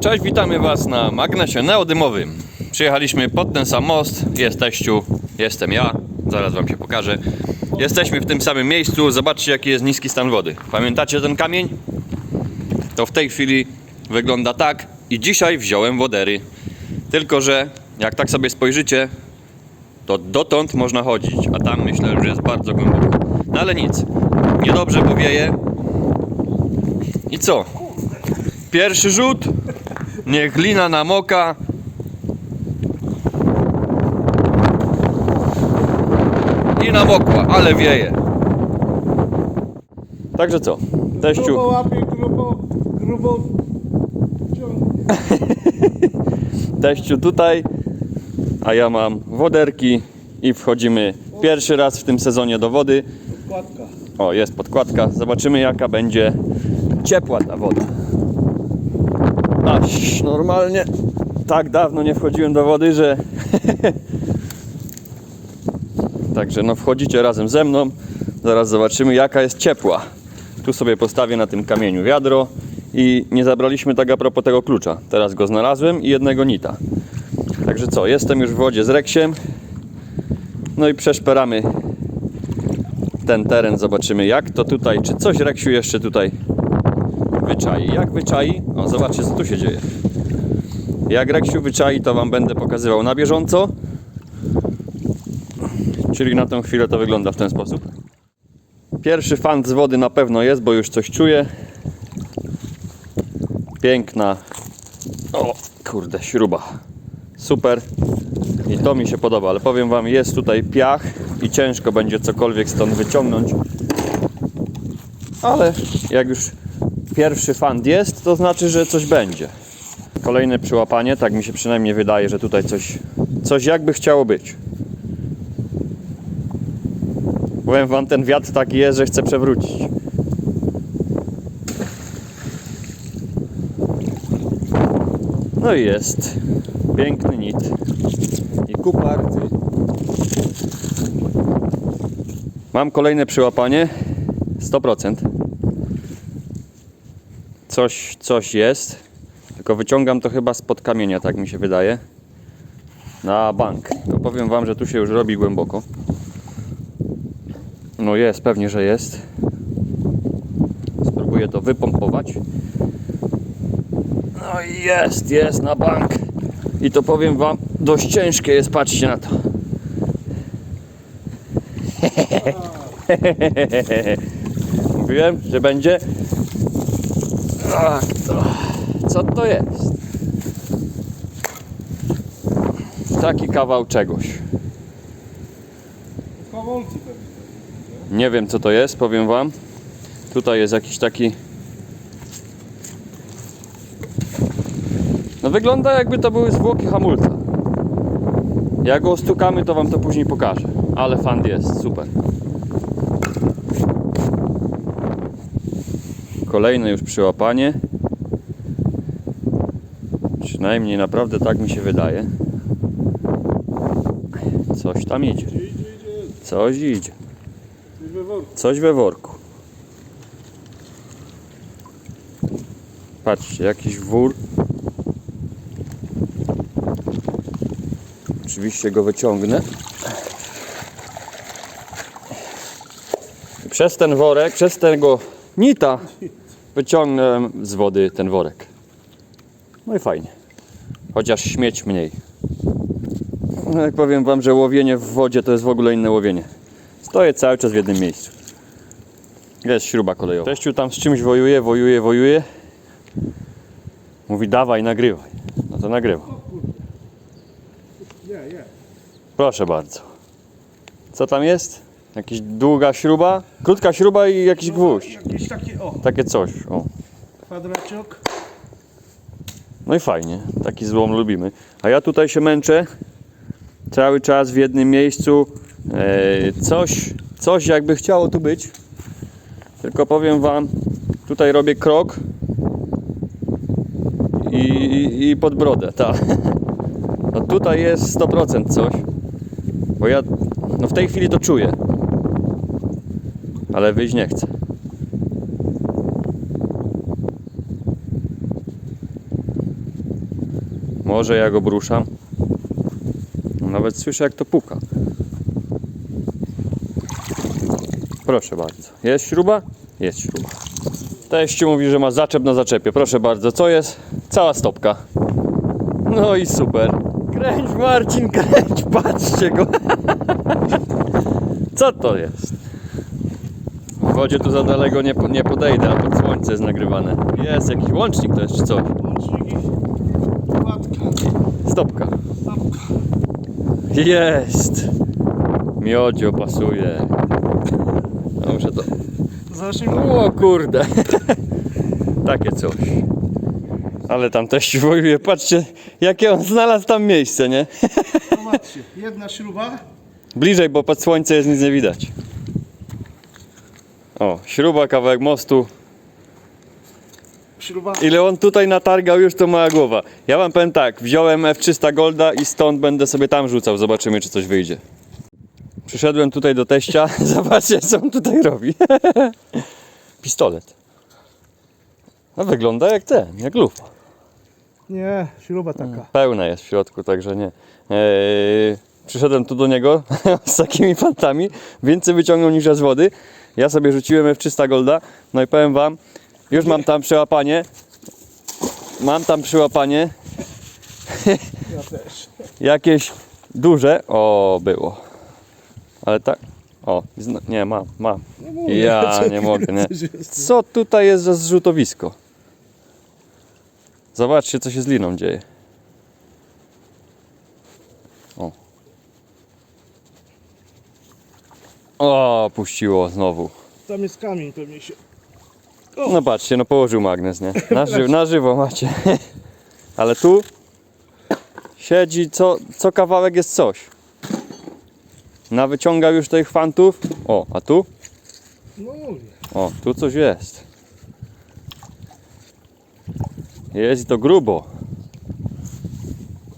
Cześć, witamy Was na magnesie neodymowym. Przyjechaliśmy pod ten sam most. Jest teściu, jestem ja. Zaraz Wam się pokażę. Jesteśmy w tym samym miejscu. Zobaczcie, jaki jest niski stan wody. Pamiętacie ten kamień? To w tej chwili wygląda tak. I dzisiaj wziąłem wodery. Tylko, że jak tak sobie spojrzycie, to dotąd można chodzić, a tam myślę, że jest bardzo głęboko. No ale nic. Niedobrze powieje. I co? Pierwszy rzut. Niech glina namoka. I namokła, ale wieje. Także co? Teściu, Grubo łapie, grubo, grubo ciągnie. teściu tutaj, a ja mam woderki i wchodzimy pierwszy raz w tym sezonie do wody. Kładka. O, jest podkładka. Zobaczymy jaka będzie ciepła ta woda. Normalnie tak dawno nie wchodziłem do wody, że Także no wchodzicie razem ze mną. Zaraz zobaczymy jaka jest ciepła. Tu sobie postawię na tym kamieniu wiadro i nie zabraliśmy tak a propos tego klucza. Teraz go znalazłem i jednego nita. Także co, jestem już w wodzie z Reksiem. No i przeszperamy ten teren, zobaczymy jak to tutaj, czy coś Reksiu jeszcze tutaj wyczai. Jak wyczai? O, zobaczcie co tu się dzieje. Jak Reksiu wyczai, to Wam będę pokazywał na bieżąco. Czyli na tę chwilę to wygląda w ten sposób. Pierwszy fant z wody na pewno jest, bo już coś czuję. Piękna. O, kurde, śruba. Super. I to mi się podoba, ale powiem Wam, jest tutaj piach i ciężko będzie cokolwiek stąd wyciągnąć. Ale jak już pierwszy fant jest, to znaczy, że coś będzie. Kolejne przyłapanie, tak mi się przynajmniej wydaje, że tutaj coś, coś jakby chciało być. Powiem Wam, ten wiatr taki jest, że chce przewrócić. No i jest. Piękny nit. I kupa rdzy. Mam kolejne przyłapanie. 100%. Coś, coś jest. Tylko wyciągam to chyba spod kamienia, tak mi się wydaje. Na bank. To powiem Wam, że tu się już robi głęboko. No jest, pewnie, że jest. Spróbuję to wypompować. No i jest, jest na bank. I to powiem Wam, dość ciężkie jest, patrzcie na to. Mówiłem, że będzie. Tak, to. Co to jest? Taki kawał czegoś. Pewnie. Nie wiem co to jest, powiem wam. Tutaj jest jakiś taki. No wygląda jakby to były zwłoki hamulca. Jak go ostukamy, to wam to później pokażę. Ale fan jest, super. Kolejne już przyłapanie. Przynajmniej naprawdę tak mi się wydaje. Coś tam idzie. Coś idzie. Coś we worku. Patrzcie, jakiś wór. Oczywiście go wyciągnę. Przez ten worek, przez tego nita wyciągnę z wody ten worek. No i fajnie. Chociaż śmieć mniej. No jak powiem wam, że łowienie w wodzie to jest w ogóle inne łowienie. Stoję cały czas w jednym miejscu. Jest śruba kolejowa. Teściu tam z czymś wojuje, wojuje, wojuje. Mówi dawaj, nagrywaj. No to nagrywa. Proszę bardzo. Co tam jest? Jakaś długa śruba? Krótka śruba i jakiś gwóźdź. Jakieś takie, o, Takie coś. O. kwadraciok. No i fajnie. Taki złom lubimy. A ja tutaj się męczę. Cały czas w jednym miejscu. E, coś, coś jakby chciało tu być. Tylko powiem wam, tutaj robię krok i, i, i pod brodę, tak. No tutaj jest 100% coś. Bo ja no w tej chwili to czuję. Ale wyjść nie chcę. Może ja go bruszam. Nawet słyszę jak to puka. Proszę bardzo. Jest śruba? Jest śruba. Teściu mówi, że ma zaczep na zaczepie. Proszę bardzo, co jest? Cała stopka. No i super. Kręć Marcin, kręć, patrzcie go. Co to jest? Wodzie tu za daleko nie, nie podejdę, a pod słońce jest nagrywane. Jest jakiś łącznik to jest czy coś? Łączniki. Łatka. Stopka. Stopka. Jest! Miodzio pasuje. No muszę to... Zacznijmy. O kurde! Takie coś. Ale tam też wojuje. Patrzcie, jakie on znalazł tam miejsce, nie? Zobaczcie. Jedna śruba. Bliżej, bo pod słońce jest nic nie widać. O, śruba, kawałek mostu. Śruba. Ile on tutaj natargał, już to mała głowa. Ja wam powiem tak, wziąłem F300 Golda i stąd będę sobie tam rzucał. Zobaczymy, czy coś wyjdzie. Przyszedłem tutaj do teścia. Zobaczcie, co on tutaj robi. Pistolet. No wygląda jak ten, jak lufa. Nie, śruba taka. Pełna jest w środku, także nie. Eee, przyszedłem tu do niego z takimi fantami, więcej wyciągnął niż ja z wody. Ja sobie rzuciłem F300 Golda, no i powiem wam, już mam tam przyłapanie. Mam tam przyłapanie Ja też. jakieś duże. O, było. Ale tak. O, nie, mam, mam. Ja nie mogę, nie. Co tutaj jest za zrzutowisko? Zobaczcie, co się z liną dzieje. O, puściło znowu. Tam jest kamień pewnie się. No patrzcie, no położył magnes, nie? Na, ży na żywo macie. Ale tu siedzi, co, co kawałek jest coś. Nawyciągał już tych fantów. O, a tu? No mówię. O, tu coś jest. Jest i to grubo.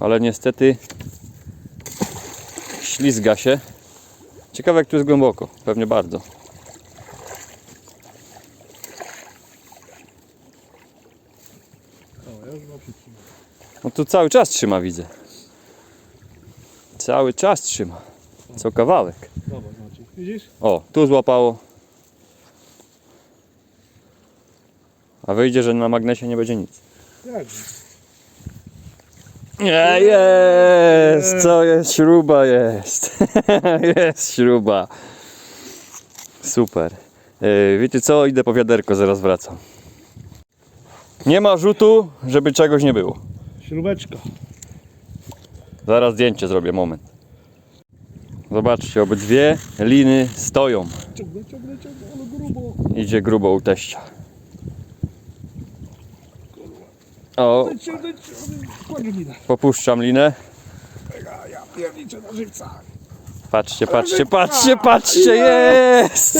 Ale niestety ślizga się. Ciekawe jak tu jest głęboko. Pewnie bardzo. No tu cały czas trzyma widzę. Cały czas trzyma. Co kawałek. Widzisz? O, tu złapało. A wyjdzie, że na magnesie nie będzie nic. Jest! Co jest? Śruba jest. jest śruba. Super. Yy, wiecie co? Idę po wiaderko, zaraz wracam. Nie ma rzutu, żeby czegoś nie było. Śrubeczka. Zaraz zdjęcie zrobię, moment. Zobaczcie, obydwie liny stoją. Ciągnę, ciągnę, ciągnę, ale grubo. Idzie grubo u teścia. O. Kładź linę. popuszczam linę. Ja, pierniczę na żywcach. Patrzcie, patrzcie, patrzcie, patrzcie, jest!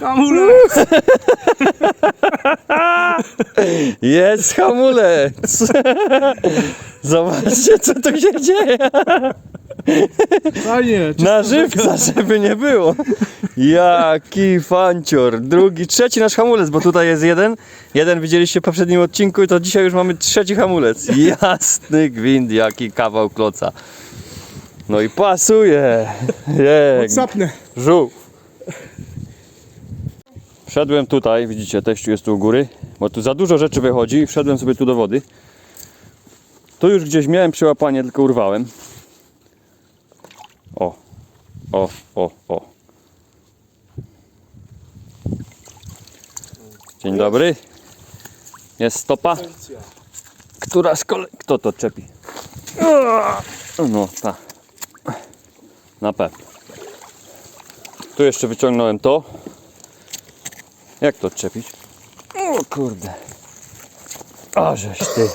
Hamulec! Jest hamulec! Zobaczcie, co tu się dzieje! Fajnie. Na żywca, żeby nie było. Jaki fancior. Drugi, trzeci nasz hamulec, bo tutaj jest jeden. Jeden widzieliście w poprzednim odcinku i to dzisiaj już mamy trzeci hamulec. Jasny gwint, jaki kawał kloca. No i pasuje. Jej, Sapnę. żółw. Wszedłem tutaj, widzicie, teściu jest tu u góry, bo tu za dużo rzeczy wychodzi i wszedłem sobie tu do wody. Tu już gdzieś miałem przyłapanie, tylko urwałem. O, o, o, o. Dzień dobry. Jest stopa. Która z kolei... Kto to czepi? No, ta. Na pewno. Tu jeszcze wyciągnąłem to. Jak to odczepić? O kurde. A żeś ty.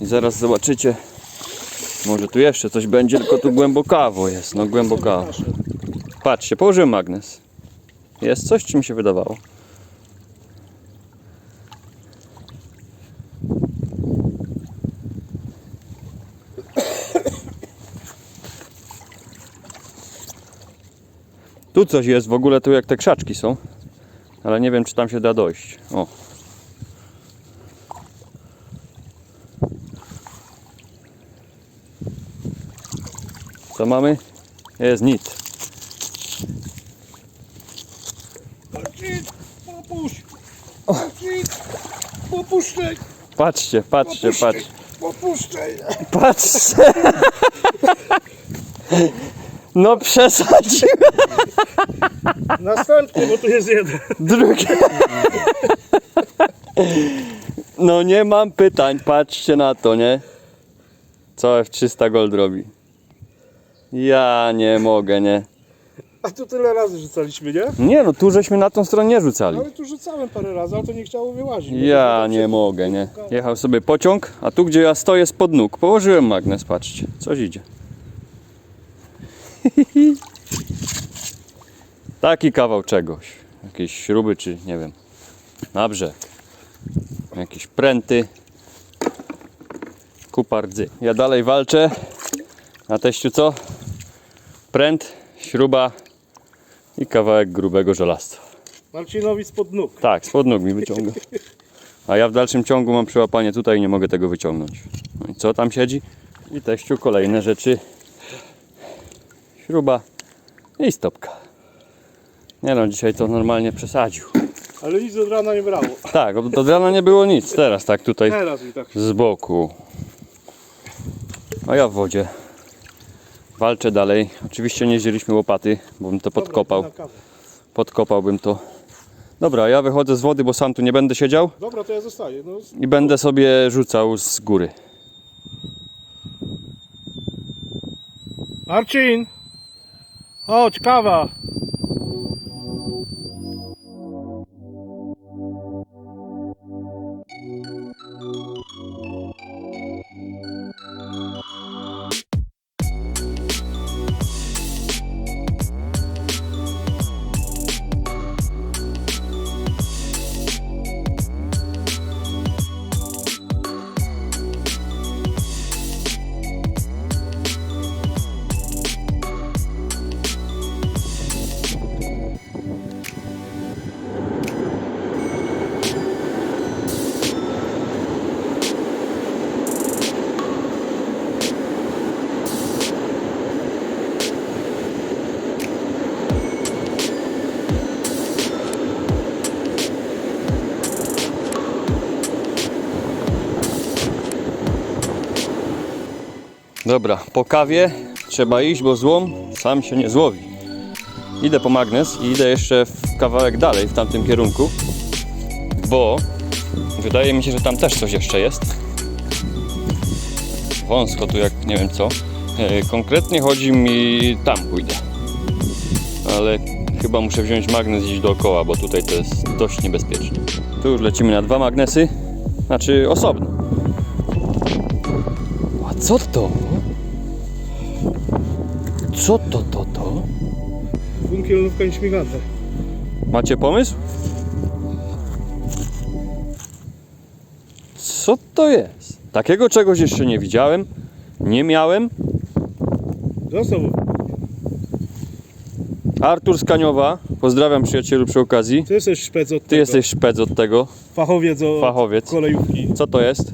I zaraz zobaczycie. Może tu jeszcze coś będzie, tylko tu głębokawo jest. No głębokawo. Patrzcie, położyłem magnes. Jest coś, czy mi się wydawało? Tu coś jest, w ogóle tu jak te krzaczki są. Ale nie wiem, czy tam się da dojść. O. Co mamy? Jest nic. Popuść! Popuszczaj! Patrzcie, patrzcie, patrzcie. Popuszczaj! Patrzcie. No przesadził. Następny, bo tu jest jeden. Drugie. No nie mam pytań, patrzcie na to, nie? Co F300 Gold robi? Ja nie mogę, nie? A tu tyle razy rzucaliśmy, nie? Nie no, tu żeśmy na tą stronę nie rzucali. Ale tu rzucałem parę razy, ale to nie chciało wyłazić. Ja nie mogę, nie? Jechał sobie pociąg, a tu gdzie ja stoję spod nóg, położyłem magnes, patrzcie, coś idzie. Taki kawał czegoś. Jakieś śruby czy nie wiem. Na brzeg. Jakieś pręty. Kupa rdzy. Ja dalej walczę. A teściu co? Pręt, śruba i kawałek grubego żelastwa. Marcinowi spod nóg. Tak, spod nóg mi wyciąga. A ja w dalszym ciągu mam przyłapanie tutaj i nie mogę tego wyciągnąć. No i co tam siedzi? I teściu kolejne rzeczy. Śruba i stopka. Nie no, dzisiaj to normalnie przesadził. Ale nic od rana nie brało. Tak, od, rana nie było nic. Teraz tak tutaj Teraz i tak. z boku. A ja w wodzie. Walczę dalej. Oczywiście nie wzięliśmy łopaty, bo bym to podkopał. Podkopałbym to. Dobra, ja wychodzę z wody, bo sam tu nie będę siedział. Dobra, to ja zostaję. No, i będę sobie rzucał z góry. Marcin! Chodź, kawa! Dobra, po kawie trzeba iść, bo złom sam się nie złowi. Idę po magnes i idę jeszcze w kawałek dalej w tamtym kierunku, bo wydaje mi się, że tam też coś jeszcze jest. Wąsko tu jak nie wiem co. E, Konkretnie chodzi mi tam pójdę. Ale chyba muszę wziąć magnes iść dookoła, bo tutaj to jest dość niebezpieczne. Tu już lecimy na dwa magnesy, znaczy osobno. A co to? Co to, to, to? Bunkielówka nieśmiganta. Macie pomysł? Co to jest? Takiego czegoś jeszcze nie widziałem, nie miałem. Został. Artur Skaniowa, pozdrawiam przyjacielu przy okazji. Ty jesteś szpec od Ty tego. jesteś szpec od tego. Fachowiec od Fachowiec. kolejówki. Co to jest?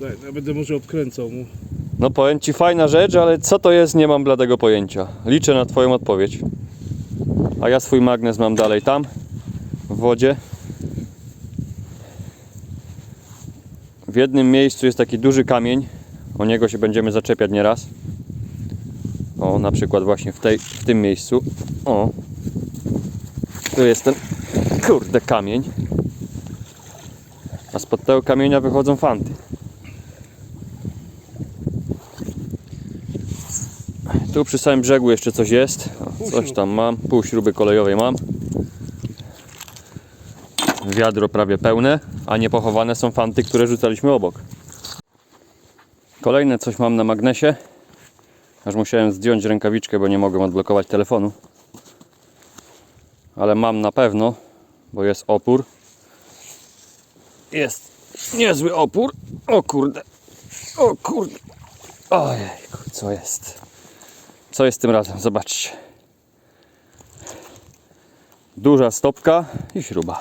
Ja będę może obkręcał mu. No powiem Ci fajna rzecz, ale co to jest nie mam bladego pojęcia. Liczę na Twoją odpowiedź. A ja swój magnes mam dalej tam, w wodzie. W jednym miejscu jest taki duży kamień. O niego się będziemy zaczepiać nieraz. O, na przykład właśnie w, tej, w tym miejscu. O. Tu jest ten kurde kamień. A spod tego kamienia wychodzą fanty. Tu przy samym brzegu jeszcze coś jest. O, coś tam mam. Pół śruby kolejowej mam. Wiadro prawie pełne, a niepochowane są fanty, które rzucaliśmy obok. Kolejne coś mam na magnesie. Aż musiałem zdjąć rękawiczkę, bo nie mogłem odblokować telefonu. Ale mam na pewno, bo jest opór. Jest niezły opór. O kurde. O kurde. Ojejku, co jest? Co jest tym razem? Zobaczcie. Duża stopka i śruba.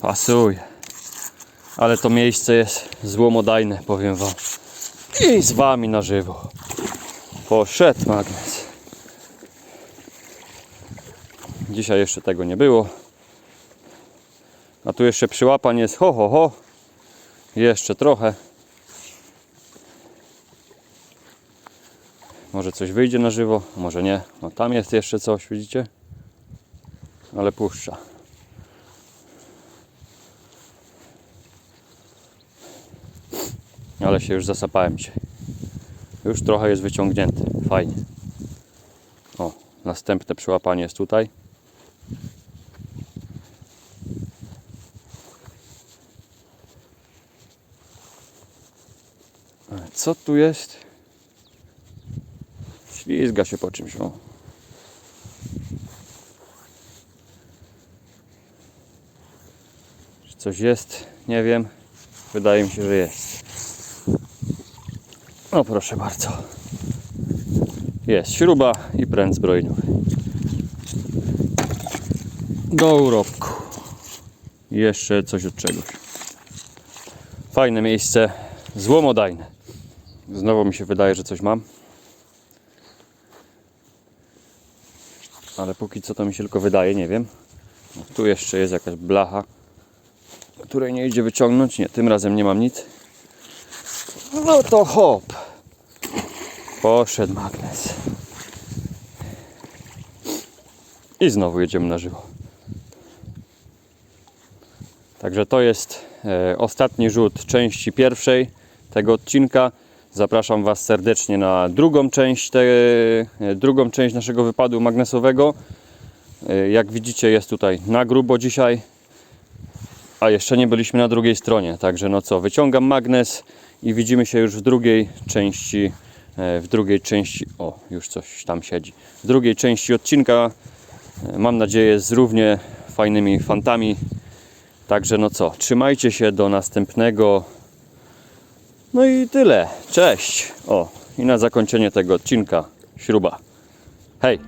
Pasuje. Ale to miejsce jest złomodajne, powiem wam. I z wami na żywo. Poszedł magnes. Dzisiaj jeszcze tego nie było. A tu jeszcze przyłapań jest ho ho ho. Jeszcze trochę. Może coś wyjdzie na żywo, może nie. No tam jest jeszcze coś, widzicie? Ale puszcza. Ale się już zasapałem dzisiaj. Już trochę jest wyciągnięty. Fajnie. O, następne przyłapanie jest tutaj. Co tu jest? Ślizga się po czymś. O. Czy coś jest? Nie wiem. Wydaje mi się, że jest. No proszę bardzo. Jest śruba i pręt zbrojnowy. Do urobku. Jeszcze coś od czegoś. Fajne miejsce. Złomodajne. Znowu mi się wydaje, że coś mam. Ale póki co to mi się tylko wydaje, nie wiem. No, tu jeszcze jest jakaś blacha, której nie idzie wyciągnąć. Nie, tym razem nie mam nic. No to hop. Poszedł magnes. I znowu jedziemy na żywo. Także to jest e, ostatni rzut części pierwszej tego odcinka. Zapraszam Was serdecznie na drugą część, te, e, drugą część naszego wypadu magnesowego. E, jak widzicie jest tutaj na grubo dzisiaj. A jeszcze nie byliśmy na drugiej stronie. Także no co, wyciągam magnes i widzimy się już w drugiej części. e, W drugiej części. O, już coś tam siedzi. W drugiej części odcinka. Mam nadzieję z równie fajnymi fantami. Także no co, trzymajcie się do następnego. No i tyle. Cześć. O, i na zakończenie tego odcinka śruba. Hej.